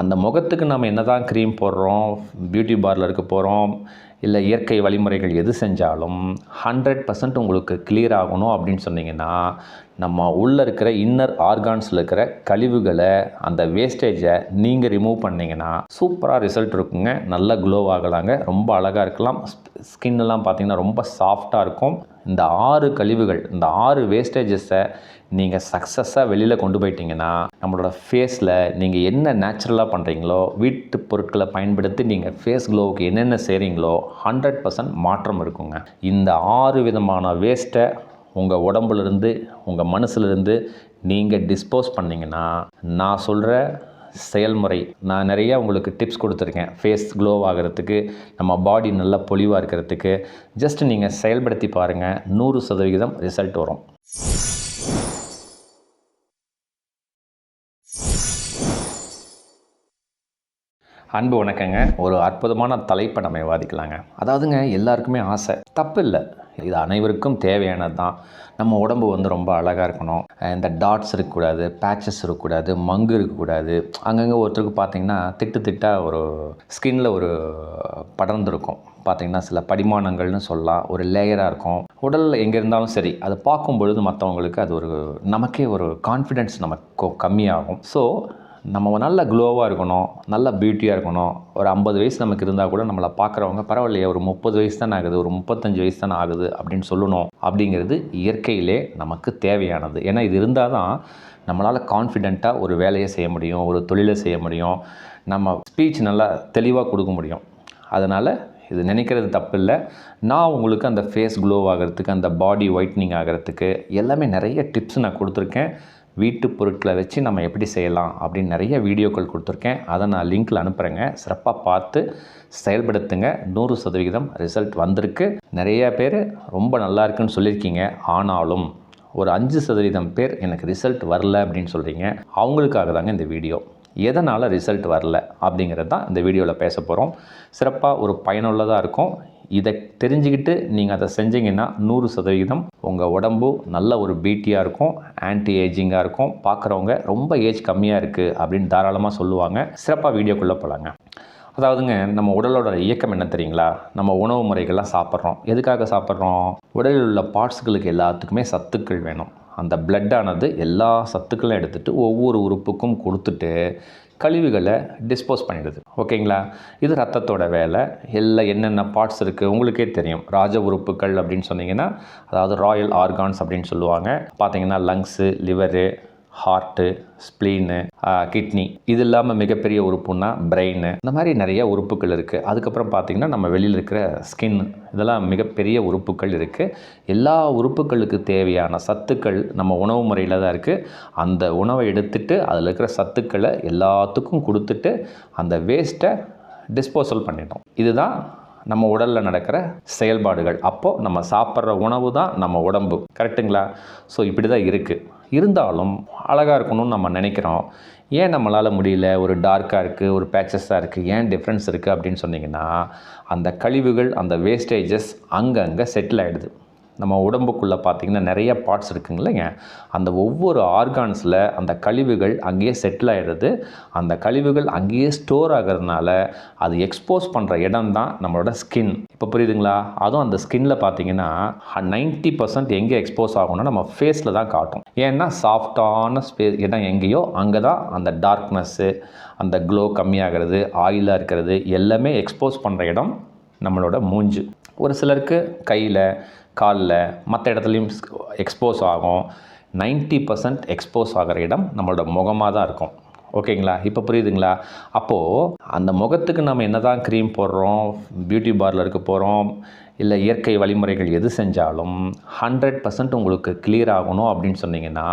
அந்த முகத்துக்கு நம்ம என்ன தான் க்ரீம் போடுறோம் பியூட்டி பார்லருக்கு போகிறோம் இல்லை இயற்கை வழிமுறைகள் எது செஞ்சாலும் ஹண்ட்ரட் பர்சன்ட் உங்களுக்கு கிளியர் ஆகணும் அப்படின்னு சொன்னீங்கன்னா நம்ம உள்ளே இருக்கிற இன்னர் ஆர்கான்ஸில் இருக்கிற கழிவுகளை அந்த வேஸ்டேஜை நீங்கள் ரிமூவ் பண்ணிங்கன்னா சூப்பராக ரிசல்ட் இருக்குங்க. நல்ல க்ளோ ஆகலாங்க. ரொம்ப அழகாக இருக்கலாம். ஸ்கின்னெல்லாம் பார்த்திங்கன்னா ரொம்ப சாஃப்டாக இருக்கும். இந்த ஆறு கழிவுகள் இந்த ஆறு வேஸ்டேஜஸை நீங்கள் சக்ஸஸாக வெளியில் கொண்டு போயிட்டீங்கன்னா நம்மளோட ஃபேஸில் நீங்கள் என்ன நேச்சுரலாக பண்ணுறீங்களோ வீட்டு பொருட்களை பயன்படுத்தி நீங்கள் ஃபேஸ் க்ளோவுக்கு என்னென்ன செய்கிறீங்களோ ஹண்ட்ரட் பர்சன்ட் மாற்றம் இருக்குங்க. இந்த ஆறு விதமான வேஸ்ட்டை உங்கள் உடம்புலேருந்து உங்கள் மனசுலேருந்து நீங்கள் டிஸ்போஸ் பண்ணிங்கன்னா நான் சொல்கிற செயல்முறை. நான் நிறைய உங்களுக்கு டிப்ஸ் கொடுத்துருக்கேன். ஃபேஸ் க்ளோ ஆகிறதுக்கு நம்ம பாடி நல்லா பொலிவாக இருக்கிறதுக்கு. ஜஸ்ட் நீங்கள் செயல்படுத்தி பாருங்கள் நூறு சதவிகிதம் ரிசல்ட் வரும். அன்பு வணக்கங்க. ஒரு அற்புதமான தலைப்பை நம்ம விவாதிக்கலாங்க. அதாவதுங்க எல்லாருக்குமே ஆசை. தப்பு இல்லை இது அனைவருக்கும் தேவையானது தான் நம்ம உடம்பு வந்து ரொம்ப அழகாக இருக்கணும். இந்த டாட்ஸ் இருக்கக்கூடாது பேச்சஸ் இருக்கக்கூடாது மங்கு இருக்கக்கூடாது. அங்கங்கே ஒருத்தருக்கு பார்த்தீங்கன்னா திட்டு திட்டாக ஒரு ஸ்கின்ல ஒரு படர்ந்துருக்கும். பார்த்தீங்கன்னா சில படிமானங்கள்னு சொல்லலாம். ஒரு லேயராக இருக்கும். உடலில் எங்கே இருந்தாலும் சரி அதை பார்க்கும் பொழுது மற்றவங்களுக்கு அது ஒரு நமக்கே ஒரு கான்ஃபிடென்ஸ் நமக்கு கம்மியாகும். ஸோ நம்ம நல்ல க்ளோவாக இருக்கணும் நல்ல பியூட்டியாக இருக்கணும். ஒரு ஐம்பது வயசு நமக்கு இருந்தால் கூட நம்மளை பார்க்குறவங்க பரவாயில்லையே ஒரு முப்பது வயசு தானே ஆகுது ஒரு முப்பத்தஞ்சு வயசு தானே ஆகுது அப்படின்னு சொல்லணும். அப்படிங்கிறது இயற்கையிலே நமக்கு தேவையானது. ஏன்னா இது இருந்தால் தான் நம்மளால் கான்ஃபிடெண்ட்டாக ஒரு வேலையை செய்ய முடியும் ஒரு தொழிலை செய்ய முடியும். நம்ம ஸ்பீச் நல்லா தெளிவாக கொடுக்க முடியும். அதனால் இது நினைக்கிறது தப்பு இல்லை. நான் உங்களுக்கு அந்த ஃபேஸ் க்ளோ ஆகிறதுக்கு அந்த பாடி ஒயிட்னிங் ஆகிறதுக்கு எல்லாமே நிறைய டிப்ஸ் நான் கொடுத்துருக்கேன். வீட்டு பொருட்களை வச்சு நம்ம எப்படி செய்யலாம் அப்படின்னு நிறைய வீடியோக்கள் கொடுத்துருக்கேன். அதை நான் லிங்க்கில் அனுப்புகிறேங்க சிறப்பாக பார்த்து செயல்படுத்துங்க. நூறு சதவிகிதம் ரிசல்ட் வந்திருக்கு. நிறைய பேர் ரொம்ப நல்லா இருக்குன்னு சொல்லியிருக்கீங்க. ஆனாலும் ஒரு அஞ்சு சதவீதம் பேர் எனக்கு ரிசல்ட் வரல அப்படின்னு சொல்கிறீங்க அவங்களுக்காக தாங்க இந்த வீடியோ. எதனால் ரிசல்ட் வரல அப்படிங்கிறது தான் இந்த வீடியோவில் பேச போகிறோம் சிறப்பாக ஒரு பயனுள்ளதாக இருக்கும். இதை தெரிஞ்சுக்கிட்டு நீங்கள் அதை செஞ்சீங்கன்னா நூறு சதவிகிதம் உங்கள் உடம்பு நல்ல ஒரு பீட்டியாக இருக்கும் ஆன்டி ஏஜிங்காக இருக்கும். பார்க்குறவங்க ரொம்ப ஏஜ் கம்மியாக இருக்குது அப்படின்னு தாராளமாக சொல்லுவாங்க. சிறப்பாக வீடியோக்குள்ளே போகலாங்க அதாவதுங்க நம்ம உடலோட இயக்கம் என்ன தெரியுங்களா? நம்ம உணவு முறைகள்லாம் சாப்பிட்றோம். எதுக்காக சாப்பிட்றோம்? உடலில் உள்ள பார்ட்ஸ்களுக்கு எல்லாத்துக்குமே சத்துக்கள் வேணும். அந்த பிளட்டானது எல்லா சத்துக்களும் எடுத்துகிட்டு ஒவ்வொரு உறுப்புக்கும் கொடுத்துட்டு கழிவுகளை டிஸ்போஸ் பண்ணிடுது. ஓகேங்களா? இது ரத்தத்தோட வேலை. எல்லாம் என்னென்ன பார்ட்ஸ் இருக்குது உங்களுக்கே தெரியும். ராஜ உறுப்புகள் அப்படின்னு சொன்னீங்கன்னா அதாவது ராயல் ஆர்கான்ஸ் அப்படின்னு சொல்லுவாங்க. பார்த்தீங்கன்னா lungs liver heart spleen kidney இது இல்லாமல் மிகப்பெரிய உறுப்புன்னா பிரெயின் இந்த மாதிரி நிறைய உறுப்புகள் இருக்குது அதுக்கப்புறம் பார்த்திங்கன்னா நம்ம வெளியில் இருக்கிற ஸ்கின் இதெல்லாம் மிகப்பெரிய உறுப்புகள் இருக்குது எல்லா உறுப்புகளுக்கு தேவையான சத்துக்கள் நம்ம உணவு முறையில் தான் இருக்குது அந்த உணவை எடுத்துட்டு அதில் இருக்கிற சத்துக்களை எல்லாத்துக்கும் கொடுத்துட்டு அந்த வேஸ்ட்டை டிஸ்போசல் பண்ணிட்டோம். இதுதான் நம்ம உடலில் நடக்கிற செயல்பாடுகள். அப்போது நம்ம சாப்பிட்ற உணவு தான் நம்ம உடம்பு. கரெக்டுங்களா ஸோ இப்படி தான் இருக்குது இருந்தாலும் அழகாக இருக்கணும்னு நம்ம நினைக்கிறோம். ஏன் நம்மளால் முடியல? ஒரு டார்க்காக இருக்குது ஒரு பேச்சஸாக இருக்குது ஏன் டிஃப்ரென்ஸ் இருக்குது அப்படின்னு சொன்னிங்கன்னா அந்த கழிவுகள் அந்த வேஸ்டேஜஸ் அங்கங்கே செட்டில் ஆகிடுது நம்ம உடம்புக்குள்ளே பார்த்திங்கன்னா நிறைய பார்ட்ஸ் இருக்குங்க இல்லைங்க அந்த ஒவ்வொரு ஆர்கான்ஸில் அந்த கழிவுகள் அங்கேயே செட்டில் ஆகிடுது அந்த கழிவுகள் அங்கேயே ஸ்டோர் ஆகிறதுனால அது எக்ஸ்போஸ் பண்ணுற இடம் தான் நம்மளோட ஸ்கின் இப்போ புரியுதுங்களா? அதுவும் அந்த ஸ்கின்னில் பார்த்தீங்கன்னா நைன்ட்டி பர்சன்ட் எங்கே எக்ஸ்போஸ் ஆகும்னா நம்ம ஃபேஸில் தான் காட்டும். ஏன்னா சாஃப்டான ஸ்பேஸ் இடம் எங்கேயோ அங்கே தான் அந்த டார்க்னஸ்ஸு அந்த க்ளோ கம்மியாகிறது ஆயிலாக இருக்கிறது எல்லாமே எக்ஸ்போஸ் பண்ணுற இடம் நம்மளோட மூஞ்சு. ஒரு சிலருக்கு கையில் காலில் மற்ற இடத்துலையும் எக்ஸ்போஸ் ஆகும். நைன்ட்டி பர்சன்ட் எக்ஸ்போஸ் ஆகிற இடம் நம்மளோட முகமாக தான் இருக்கும். ஓகேங்களா? இப்போ புரியுதுங்களா? அப்போது அந்த முகத்துக்கு நம்ம என்ன தான் க்ரீம் போடுறோம் பியூட்டி பார்லருக்கு போகிறோம் இல்லை இயற்கை வழிமுறைகள் எது செஞ்சாலும் ஹண்ட்ரட் பர்சன்ட் உங்களுக்கு கிளியர் ஆகணும் அப்படின்னு சொன்னீங்கன்னா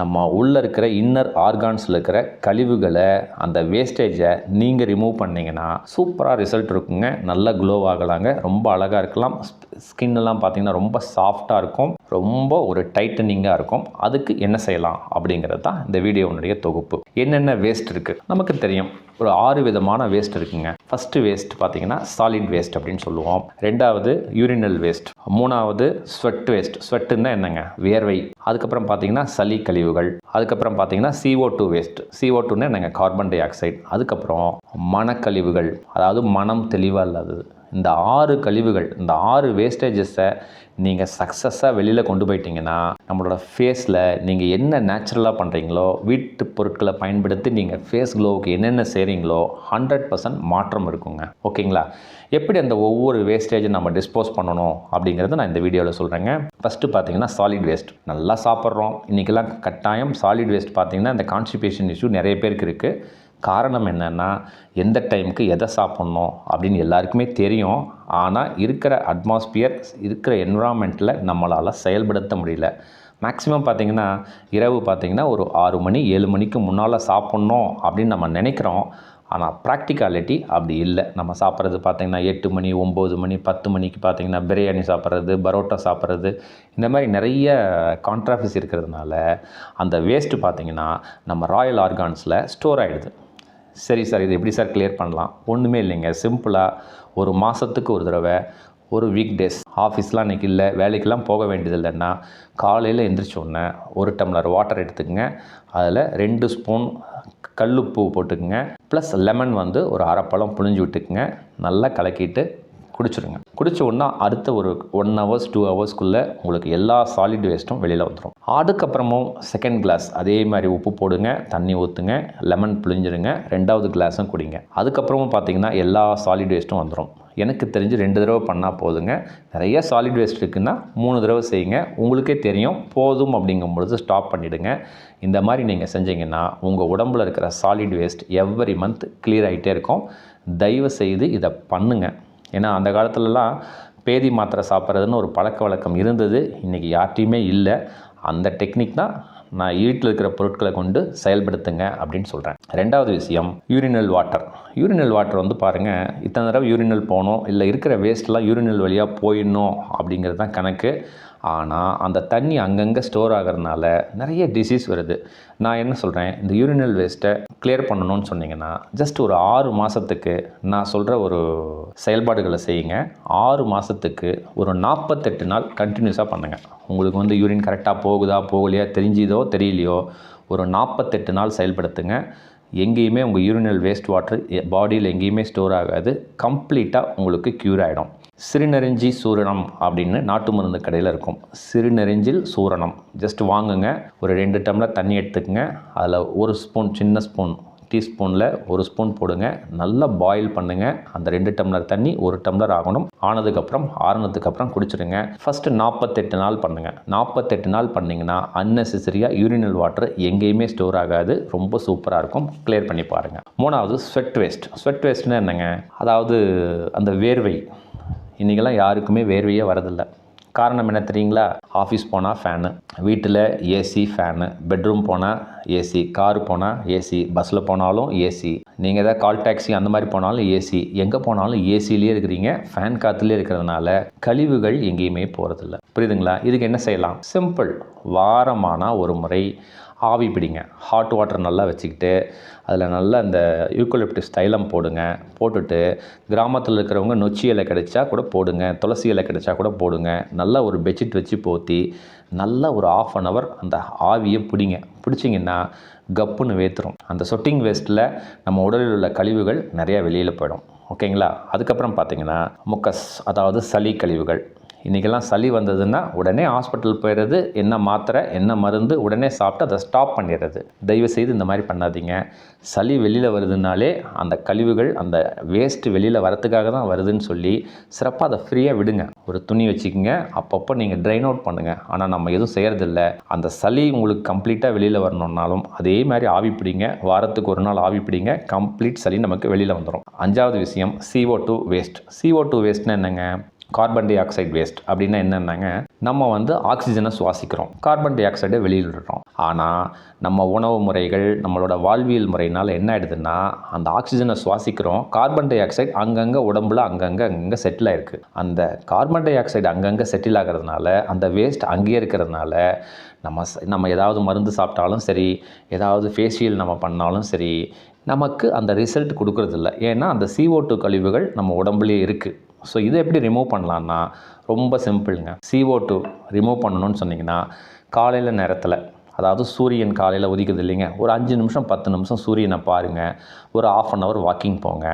நம்ம உள்ளே இருக்கிற இன்னர் ஆர்கான்ஸில் இருக்கிற கழிவுகளை அந்த வேஸ்டேஜை நீங்கள் ரிமூவ் பண்ணிங்கன்னா சூப்பராக ரிசல்ட் இருக்குங்க. நல்லா க்ளோ ஆகலாங்க. ரொம்ப அழகாக இருக்கலாம். ஸ்கின்னெல்லாம் பார்த்திங்கன்னா பார்த்தீங்கன்னா ரொம்ப சாஃப்டாக இருக்கும். ரொம்ப ஒரு டைட்டனிங்காக இருக்கும். அதுக்கு என்ன செய்யலாம் அப்படிங்கிறது தான் இந்த வீடியோனுடைய தொகுப்பு. என்னென்ன வேஸ்ட் இருக்குது நமக்கு தெரியும். ஒரு ஆறு விதமான வேஸ்ட் இருக்குங்க. ஃபஸ்ட்டு வேஸ்ட் பார்த்தீங்கன்னா சாலிட் வேஸ்ட் அப்படின்னு சொல்லுவோம். ரெண்டாவது யூரினல் வேஸ்ட் மூணாவது ஸ்வெட் வேஸ்ட் ஸ்வெட்டுன்னா என்னங்க? வேர்வை. அதுக்கப்புறம் பார்த்தீங்கன்னா சளி கழிவுகள் அதுக்கப்புறம் பார்த்தீங்கன்னா சிஓ டூ வேஸ்ட் சிஓ டூன்னு நாங்கள் கார்பன் டை ஆக்சைடு அதுக்கப்புறம் மனக்கழிவுகள் அதாவது மனம் தெளிவாக இல்லாதது இந்த ஆறு கழிவுகள் இந்த ஆறு வேஸ்டேஜஸை நீங்கள் சக்ஸஸாக வெளியில் கொண்டு போயிட்டீங்கன்னா நம்மளோட ஃபேஸில் நீங்கள் என்ன நேச்சுரலாக பண்ணுறீங்களோ வீட்டு பொருட்களை பயன்படுத்தி நீங்கள் ஃபேஸ் க்ளோவுக்கு என்னென்ன செய்கிறீங்களோ ஹண்ட்ரட் பர்சன்ட் மாற்றம் இருக்குங்க. ஓகேங்களா? எப்படி அந்த ஒவ்வொரு வேஸ்டேஜை நம்ம டிஸ்போஸ் பண்ணணும் அப்படிங்கிறத நான் இந்த வீடியோவில் சொல்கிறேங்க ஃபஸ்ட்டு பார்த்தீங்கன்னா சாலிட் வேஸ்ட் நல்லா சாப்பிட்றோம். இன்றைக்கெல்லாம் கட்டாயம் சாலிட் வேஸ்ட் பார்த்தீங்கன்னா இந்த கான்ஸ்டிபேஷன் இஷ்யூ நிறைய பேருக்கு இருக்குது காரணம் என்னென்னா எந்த டைமுக்கு எதை சாப்பிட்ணும் அப்படின்னு எல்லாருக்குமே தெரியும். ஆனால் இருக்கிற அட்மாஸ்பியர் இருக்கிற என்விரான்மெண்ட்டில் நம்மளால் செயல்படுத்த முடியல. மேக்ஸிமம் பார்த்திங்கன்னா இரவு பார்த்திங்கன்னா ஒரு ஆறு மணி ஏழு மணிக்கு முன்னால் சாப்பிட்ணும் அப்படின்னு நம்ம நினைக்கிறோம். ஆனால் ப்ராக்டிகாலிட்டி அப்படி இல்லை. நம்ம சாப்பிட்றது பார்த்திங்கன்னா எட்டு மணி ஒம்பது மணி பத்து மணிக்கு பார்த்திங்கன்னா பிரியாணி சாப்பிட்றது பரோட்டா சாப்பிட்றது இந்த மாதிரி நிறைய கான்ட்ராஃபிஸ் இருக்கிறதுனால அந்த வேஸ்ட்டு பார்த்திங்கன்னா நம்ம ராயல் ஆர்கான்ஸில் ஸ்டோர் ஆகிடுது சரி சார் இது எப்படி சார் கிளியர் பண்ணலாம்? ஒன்றுமே இல்லைங்க. சிம்பிளாக ஒரு மாதத்துக்கு ஒரு தடவை ஒரு வீக் டேஸ் ஆஃபீஸ்லாம் இன்றைக்கி இல்லை வேலைக்கெல்லாம் போக வேண்டியது இல்லைன்னா காலையில் எந்திரிச்ச ஒரு டம்ளர் வாட்டர் எடுத்துக்கங்க. அதில் ரெண்டு ஸ்பூன் கல்லுப்பு போட்டுக்குங்க. ப்ளஸ் லெமன் வந்து ஒரு அரைப்பழம் புழிஞ்சு விட்டுக்குங்க. நல்லா கலக்கிட்டு குடிச்சிருங்க. குடிச்ச உடனே அடுத்த ஒரு ஒன் ஹவர்ஸ் டூ ஹவர்ஸ்க்குள்ளே உங்களுக்கு எல்லா சாலிட் வேஸ்ட்டும் வெளியில் வந்துடும் அதுக்கப்புறமும் செகண்ட் கிளாஸ் அதே மாதிரி உப்பு போடுங்க தண்ணி ஊற்றுங்க லெமன் புளிஞ்சிருங்க ரெண்டாவது கிளாஸும் குடிங்க. அதுக்கப்புறமும் பார்த்தீங்கன்னா எல்லா சாலிட் வேஸ்ட்டும் வந்துடும் எனக்கு தெரிஞ்சு ரெண்டு தடவை பண்ணால் போதுங்க. நிறைய சாலிட் வேஸ்ட் இருக்குன்னா மூணு தடவை செய்யுங்க. உங்களுக்கே தெரியும் போதும் அப்படிங்கும் பொழுது ஸ்டாப் பண்ணிவிடுங்க இந்த மாதிரி நீங்கள் செஞ்சீங்கன்னா உங்கள் உடம்புல இருக்கிற solid waste every month clear ஆகிட்டே இருக்கும். தயவு செய்து இதை பண்ணுங்கள் ஏன்னா அந்த காலத்துலலாம் பேதி மாத்திரை சாப்பிட்றதுன்னு ஒரு பழக்க வழக்கம் இருந்தது. இன்றைக்கி யார்ட்டையுமே இல்லை. அந்த டெக்னிக் தான் நான் வீட்டில் இருக்கிற பொருட்களை கொண்டு செயல்படுத்துங்க அப்படின்னு சொல்கிறேன் ரெண்டாவது விஷயம் யூரினல் வாட்டர். யூரினல் வாட்டர் வந்து பாருங்கள் இத்தனை தடவை யூரினல் போகணும் இல்லை இருக்கிற வேஸ்ட்லாம் யூரினல் வழியாக போயிடணும் அப்படிங்கிறது தான் கணக்கு. ஆனால் அந்த தண்ணி அங்கங்கே ஸ்டோர் ஆகிறதுனால நிறைய டிசீஸ் வருது. நான் என்ன சொல்கிறேன் இந்த யூரினல் வேஸ்ட்டை கிளியர் பண்ணணும்னு சொன்னீங்கன்னா ஜஸ்ட் ஒரு ஆறு மாதத்துக்கு நான் சொல்கிற ஒரு செயல்பாடுகளை செய்யுங்க. ஆறு மாதத்துக்கு ஒரு நாற்பத்தெட்டு நாள் கண்டினியூஸாக பண்ணுங்கள் உங்களுக்கு வந்து யூரின் கரெக்டாக போகுதா போகலையா தெரிஞ்சுதோ தெரியலையோ ஒரு நாற்பத்தெட்டு நாள் செயல்படுத்துங்க. எங்கேயுமே உங்கள் யூரினல் வேஸ்ட் வாட்டர் பாடியில் எங்கேயுமே ஸ்டோர் ஆகாது. கம்ப்ளீட்டாக உங்களுக்கு க்யூர் ஆகிடும் சிறுநெறிஞ்சி சூரணம் அப்படின்னு நாட்டு மருந்து கடையில் இருக்கும். சிறுநெறிஞ்சில் சூரணம். ஜஸ்ட் வாங்குங்க. ஒரு ரெண்டு டம்ளர் தண்ணி எடுத்துக்கங்க. அதில் ஒரு ஸ்பூன் சின்ன ஸ்பூன் டீஸ்பூனில் ஒரு ஸ்பூன் போடுங்க. நல்லா பாயில் பண்ணுங்கள் அந்த ரெண்டு டம்ளர் தண்ணி ஒரு டம்ளர் ஆகணும். ஆனதுக்கப்புறம் ஆறுனதுக்கப்புறம் குடிச்சிடுங்க ஃபஸ்ட்டு நாற்பத்தெட்டு நாள் பண்ணுங்கள் நாற்பத்தெட்டு நாள் பண்ணிங்கன்னா அன்னெசரியாக யூரினல் வாட்டர் எங்கேயுமே ஸ்டோர் ஆகாது. ரொம்ப சூப்பராக இருக்கும். கிளியர் பண்ணி பாருங்கள் மூணாவது ஸ்வெட் வேஸ்ட் ஸ்வெட் வேஸ்ட்னா என்னங்க? அதாவது அந்த வேர்வை. இன்றைக்கெல்லாம் யாருக்குமே வேர்வையே வரதில்லை. காரணம் என்ன தெரியுங்களா? ஆஃபீஸ் போனால் ஃபேனு வீட்டில் ஏசி ஃபேனு பெட்ரூம் போனால் ஏசி கார் போனால் ஏசி பஸ்ஸில் போனாலும் ஏசி நீங்கள் எதாவது கால் டாக்ஸி அந்த மாதிரி போனாலும் ஏசி எங்கே போனாலும் ஏசிலேயே இருக்கிறீங்க ஃபேன் காற்றுலேயே இருக்கிறதுனால கழிவுகள் எங்கேயுமே போகிறதில்ல புரியுதுங்களா? இதுக்கு என்ன செய்யலாம்? சிம்பிள் வாரமான ஒரு முறை ஆவி பிடிங்க. ஹாட் வாட்டர் நல்லா வச்சுக்கிட்டு அதில் நல்லா இந்த யூக்கலிப்டிஸ் தைலம் போடுங்க. போட்டுட்டு கிராமத்தில் இருக்கிறவங்க நொச்சி இலை கிடைச்சா கூட போடுங்க. துளசி இலை கிடைச்சா கூட போடுங்க. நல்லா ஒரு பெட்ஷீட் வச்சு போற்றி நல்லா ஒரு ஆஃப் அன் ஹவர் அந்த ஆவியை பிடிங்க. பிடிச்சிங்கன்னா கப்புன்னு வேத்துரும். அந்த சொட்டிங் வேஸ்ட்டில் நம்ம உடலில் உள்ள கழிவுகள் நிறையா வெளியில் போயிடும். ஓகேங்களா அதுக்கப்புறம் பார்த்தீங்கன்னா முக்கஸ் அதாவது சளி கழிவுகள். இன்றைக்கெல்லாம் சளி வந்ததுன்னா உடனே ஹாஸ்பிட்டல் போயிடுறது என்ன மாத்திரை என்ன மருந்து உடனே சாப்பிட்டு அதை ஸ்டாப் பண்ணிடுறது. தயவு செய்து இந்த மாதிரி பண்ணாதீங்க. சளி வெளியில் வருதுனாலே அந்த கழிவுகள் அந்த வேஸ்ட்டு வெளியில் வரத்துக்காக தான் வருதுன்னு சொல்லி சிறப்பாக அதை ஃப்ரீயாக விடுங்க. ஒரு துணி வச்சுக்கோங்க அப்பப்போ நீங்கள் ட்ரைன் அவுட் பண்ணுங்கள் ஆனால் நம்ம எதுவும் செய்கிறதில்ல அந்த சளி உங்களுக்கு கம்ப்ளீட்டாக வெளியில் வரணுன்னாலும் அதே மாதிரி ஆவி பிடிங்க. வாரத்துக்கு ஒரு நாள் ஆவி பிடிங்க. கம்ப்ளீட் சளி நமக்கு வெளியில் வந்துடும் அஞ்சாவது விஷயம் CO two waste CO two வேஸ்ட்னா என்னங்க? கார்பன் டை ஆக்சைடு வேஸ்ட் அப்படின்னா என்னென்னாங்க? நம்ம வந்து ஆக்சிஜனை சுவாசிக்கிறோம். கார்பன் டை ஆக்சைடை வெளியில் விடுறோம் ஆனால் நம்ம உணவு முறைகள் நம்மளோட வாழ்வியல் முறையினால் என்ன ஆகிடுதுன்னா அந்த ஆக்சிஜனை சுவாசிக்கிறோம். கார்பன் டை ஆக்சைடு அங்கங்கே உடம்புல அங்கங்கே அங்கங்கே செட்டில் ஆகிருக்கு அந்த கார்பன் டை ஆக்சைடு அங்கங்கே செட்டில் ஆகிறதுனால அந்த வேஸ்ட் அங்கேயே இருக்கிறதுனால நம்ம நம்ம ஏதாவது மருந்து சாப்பிட்டாலும் சரி ஏதாவது ஃபேஷியல் நம்ம பண்ணாலும் சரி நமக்கு அந்த ரிசல்ட் கொடுக்கறதில்ல. ஏன்னா அந்த சிஓ டூ கழிவுகள் நம்ம உடம்புலேயே இருக்குது ஸோ இதை எப்படி ரிமூவ் பண்ணலான்னா ரொம்ப சிம்பிளுங்க சிஓ டூ ரிமூவ் பண்ணணும்னு சொன்னிங்கன்னா காலையில் நேரத்தில் அதாவது சூரியன் காலையில் உதிக்குது இல்லைங்க. ஒரு அஞ்சு நிமிஷம் பத்து நிமிஷம் சூரியனை பாருங்கள் ஒரு ஆஃப் அன் ஹவர் வாக்கிங் போங்க.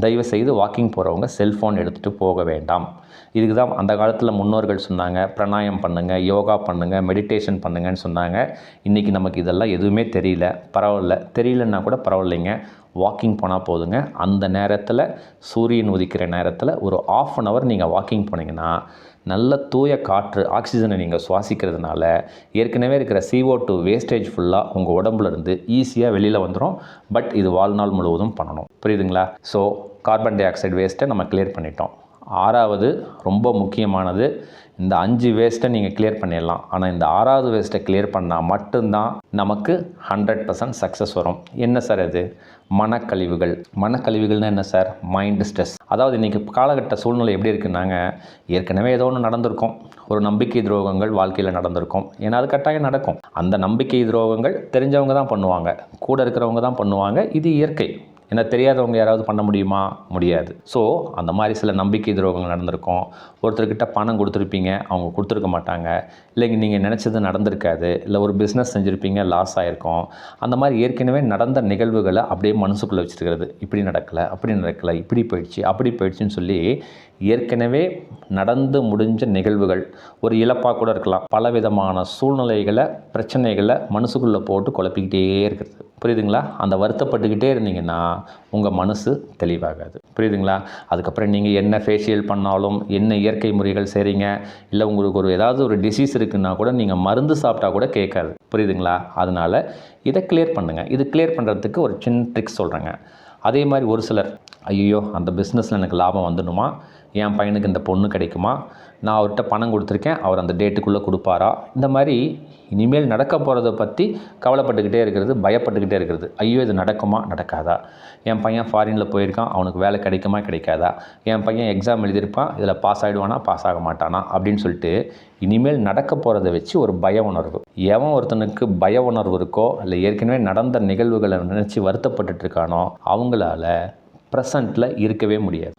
தயவு செய்து வாக்கிங் போகிறவங்க செல்ஃபோன் எடுத்துகிட்டு போக வேண்டாம். இதுக்கு தான் அந்த காலத்தில் முன்னோர்கள் சொன்னாங்க. பிராணாயம் பண்ணுங்கள் யோகா பண்ணுங்கள் மெடிடேஷன் பண்ணுங்கன்னு சொன்னாங்க. இன்றைக்கி நமக்கு இதெல்லாம் எதுவுமே தெரியல. பரவாயில்ல. தெரியலன்னா கூட பரவாயில்லைங்க. வாக்கிங் போனால் போதுங்க. அந்த நேரத்தில் சூரியன் உதிக்கிற நேரத்தில் ஒரு ஆஃப் அன் ஹவர் நீங்கள் வாக்கிங் போனீங்கன்னா நல்ல தூய காற்று ஆக்சிஜனை நீங்கள் சுவாசிக்கிறதுனால ஏற்கனவே இருக்கிற சிஓ டூ வேஸ்டேஜ் ஃபுல்லாக உங்கள் உடம்புல இருந்து ஈஸியாக வெளியில் வந்துடும் பட் இது வாழ்நாள் முழுவதும் பண்ணணும். புரியுதுங்களா? ஸோ கார்பன் டை ஆக்சைடு வேஸ்ட்டை நம்ம கிளியர் பண்ணிட்டோம். ஆறாவது ரொம்ப முக்கியமானது இந்த அஞ்சு வேஸ்ட்டை நீங்கள் கிளியர் பண்ணிடலாம். ஆனால் இந்த ஆறாவது வேஸ்ட்டை கிளியர் பண்ணால் மட்டும்தான் நமக்கு ஹண்ட்ரட் பர்சன்ட் சக்ஸஸ் வரும். என்ன சார் அது? மனக்கழிவுகள். மனக்கழிவுகள்னால் என்ன சார்? மைண்ட் ஸ்ட்ரெஸ் அதாவது இன்றைக்கி காலகட்ட சூழ்நிலை எப்படி இருக்குன்னாங்க ஏற்கனவே ஏதோ ஒன்று நடந்திருக்கும். ஒரு நம்பிக்கை துரோகங்கள் வாழ்க்கையில் நடந்திருக்கும். ஏன்னா அது கட்டாயம் நடக்கும். அந்த நம்பிக்கை துரோகங்கள் தெரிஞ்சவங்க தான் பண்ணுவாங்க. கூட இருக்கிறவங்க தான் பண்ணுவாங்க. இது இயற்கை. ஏன்னா தெரியாதவங்க யாராவது பண்ண முடியுமா? முடியாது. ஸோ அந்த மாதிரி சில நம்பிக்கை துரோகங்கள் நடந்திருக்கும். ஒருத்தர்கிட்ட பணம் கொடுத்துருப்பீங்க அவங்க கொடுத்துருக்க மாட்டாங்க. இல்லைங்க நீங்கள் நினச்சது நடந்திருக்காது. இல்லை ஒரு பிஸ்னஸ் செஞ்சுருப்பீங்க லாஸ் ஆகிருக்கும் அந்த மாதிரி ஏற்கனவே நடந்த நிகழ்வுகளை அப்படியே மனசுக்குள்ளே வச்சுருக்கிறது இப்படி நடக்கலை அப்படி நடக்கலை இப்படி போயிடுச்சு அப்படி போயிடுச்சுன்னு சொல்லி ஏற்கனவே நடந்து முடிஞ்ச நிகழ்வுகள் ஒரு இழப்பாக கூட இருக்கலாம். பலவிதமான சூழ்நிலைகளை பிரச்சனைகளை மனசுக்குள்ளே போட்டு குழப்பிக்கிட்டே இருக்கிறது. புரியுதுங்களா? அந்த வருத்தப்பட்டுக்கிட்டே இருந்தீங்கன்னா உங்கள் மனசு தெளிவாகாது. புரியுதுங்களா? அதுக்கப்புறம் நீங்கள் என்ன ஃபேஷியல் பண்ணாலும் என்ன இயற்கை முறைகள் செய்கிறீங்க இல்லை உங்களுக்கு ஒரு ஏதாவது ஒரு டிசீஸ் இருக்குன்னா கூட நீங்கள் மருந்து சாப்பிட்டா கூட கேட்காது. புரியுதுங்களா? அதனால் இதை கிளியர் பண்ணுங்கள் இது கிளியர் பண்ணுறதுக்கு ஒரு சின்ன ட்ரிக்ஸ் சொல்கிறேங்க அதே மாதிரி ஒரு சிலர் ஐயோ அந்த பிஸ்னஸில் எனக்கு லாபம் வந்துடுமா? என் பையனுக்கு இந்த பொண்ணு கிடைக்குமா? நான் அவர்கிட்ட பணம் கொடுத்துருக்கேன் அவர் அந்த டேட்டுக்குள்ளே கொடுப்பாரா? இந்த மாதிரி இனிமேல் நடக்க போகிறத பற்றி கவலைப்பட்டுக்கிட்டே இருக்கிறது பயப்பட்டுக்கிட்டே இருக்கிறது. ஐயோ இது நடக்குமா? நடக்காதா? என் பையன் ஃபாரினில் போயிருக்கான் அவனுக்கு வேலை கிடைக்குமா? கிடைக்காதா? என் பையன் எக்ஸாம் எழுதியிருப்பான் இதில் பாஸ் ஆகிடுவானா பாஸ் ஆக மாட்டானா? அப்படின்னு சொல்லிட்டு இனிமேல் நடக்க போகிறத வச்சு ஒரு பய உணர்வு. எவன் ஒருத்தனுக்கு பய உணர்வு இருக்கோ இல்லை ஏற்கனவே நடந்த நிகழ்வுகளை நினச்சி வருத்தப்பட்டுட்டு இருக்கானோ அவங்களால ப்ரெசண்ட்டில் இருக்கவே முடியாது.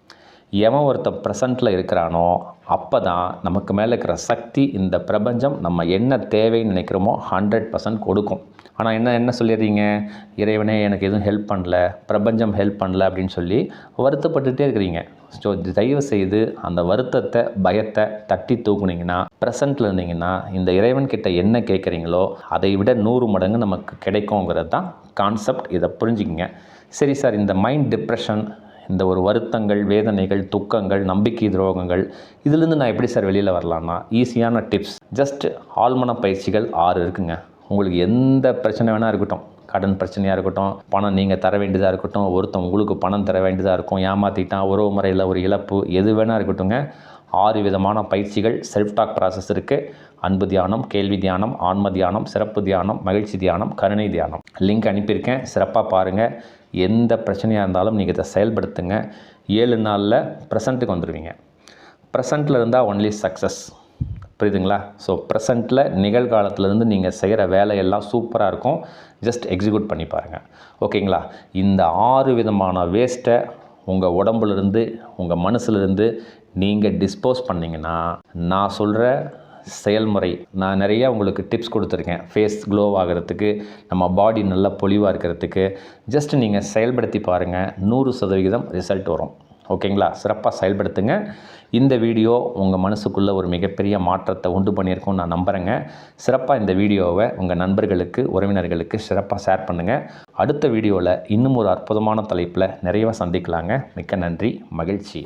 எவன் ஒருத்தர் ப்ரெசண்ட்டில் இருக்கிறானோ அப்போ தான் நமக்கு மேலே இருக்கிற சக்தி இந்த பிரபஞ்சம் நம்ம என்ன தேவைன்னு நினைக்கிறோமோ ஹண்ட்ரட் பர்சன்ட் கொடுக்கும். ஆனால் என்ன என்ன சொல்லிடுறீங்க? இறைவனே எனக்கு எதுவும் ஹெல்ப் பண்ணல பிரபஞ்சம் ஹெல்ப் பண்ணல அப்படின்னு சொல்லி வருத்தப்பட்டுகிட்டே இருக்கிறீங்க. ஸோ தயவு செய்து அந்த வருத்தத்தை பயத்தை தட்டி தூக்குனீங்கன்னா ப்ரெசண்ட்டில் இருந்தீங்கன்னா இந்த இறைவன்கிட்ட என்ன கேட்குறீங்களோ அதை விட நூறு மடங்கு நமக்கு கிடைக்குங்கிறது தான் கான்செப்ட் இதை புரிஞ்சுக்கிங்க. சரி சார் இந்த மைண்ட் டிப்ரெஷன் இந்த ஒரு வருத்தங்கள் வேதனைகள் துக்கங்கள் நம்பிக்கை துரோகங்கள் இதுலேருந்து நான் எப்படி சார் வெளியில் வரலான்னா ஈஸியான டிப்ஸ் ஜஸ்ட் ஆழ்மன பயிற்சிகள் ஆறு இருக்குங்க. உங்களுக்கு எந்த பிரச்சனை வேணால் இருக்கட்டும். கடன் பிரச்சனையாக இருக்கட்டும் பணம் நீங்கள் தர வேண்டியதாக இருக்கட்டும் ஒருத்தன் உங்களுக்கு பணம் தர வேண்டியதாக இருக்கும் ஏமாற்றிட்டான் உறவு முறையில் ஒரு இழப்பு எது வேணால் இருக்கட்டும்ங்க. ஆறு விதமான பயிற்சிகள் செல்ஃப் டாக் ப்ராசஸ் இருக்குது அன்பு தியானம் கேள்வி தியானம் ஆன்ம தியானம் சிறப்பு தியானம் மகிழ்ச்சி தியானம் கருணை தியானம். லிங்க் அனுப்பியிருக்கேன். சிறப்பாக பாருங்கள் எந்த பிரச்சனையாக இருந்தாலும் நீங்கள் இதை செயல்படுத்துங்க. ஏழு நாளில் ப்ரெசண்ட்டுக்கு வந்துடுவீங்க ப்ரெசண்ட்டில் இருந்தால் ஒன்லி சக்ஸஸ் புரியுதுங்களா? ஸோ ப்ரெசண்ட்டில் நிகழ்காலத்துலேருந்து நீங்கள் செய்கிற வேலையெல்லாம் சூப்பராக இருக்கும். ஜஸ்ட் எக்ஸிக்யூட் பண்ணி பாருங்கள் ஓகேங்களா இந்த ஆறு விதமான வேஸ்ட்டை உங்கள் உடம்புலேருந்து உங்கள் மனசுலேருந்து நீங்கள் டிஸ்போஸ் பண்ணிங்கன்னா நான் சொல்கிற செயல்முறை. நான் நிறைய உங்களுக்கு டிப்ஸ் கொடுத்துருக்கேன். ஃபேஸ் க்ளோ ஆகிறதுக்கு நம்ம பாடி நல்லா பொலிவாக இருக்கிறதுக்கு. ஜஸ்ட் நீங்கள் செயல்படுத்தி பாருங்கள் நூறு சதவிகிதம் ரிசல்ட் வரும். ஓகேங்களா? சிறப்பாக செயல்படுத்துங்க. இந்த வீடியோ உங்கள் மனசுக்குள்ளே ஒரு மிகப்பெரிய மாற்றத்தை உண்டு பண்ணியிருக்கோம் நான் நம்புகிறேங்க சிறப்பாக இந்த வீடியோவை உங்கள் நண்பர்களுக்கு உறவினர்களுக்கு சிறப்பாக ஷேர் பண்ணுங்கள் அடுத்த வீடியோவில் இன்னும் ஒரு அற்புதமான தலைப்பில் நிறைய சந்திக்கலாங்க. மிக்க நன்றி. மகிழ்ச்சி.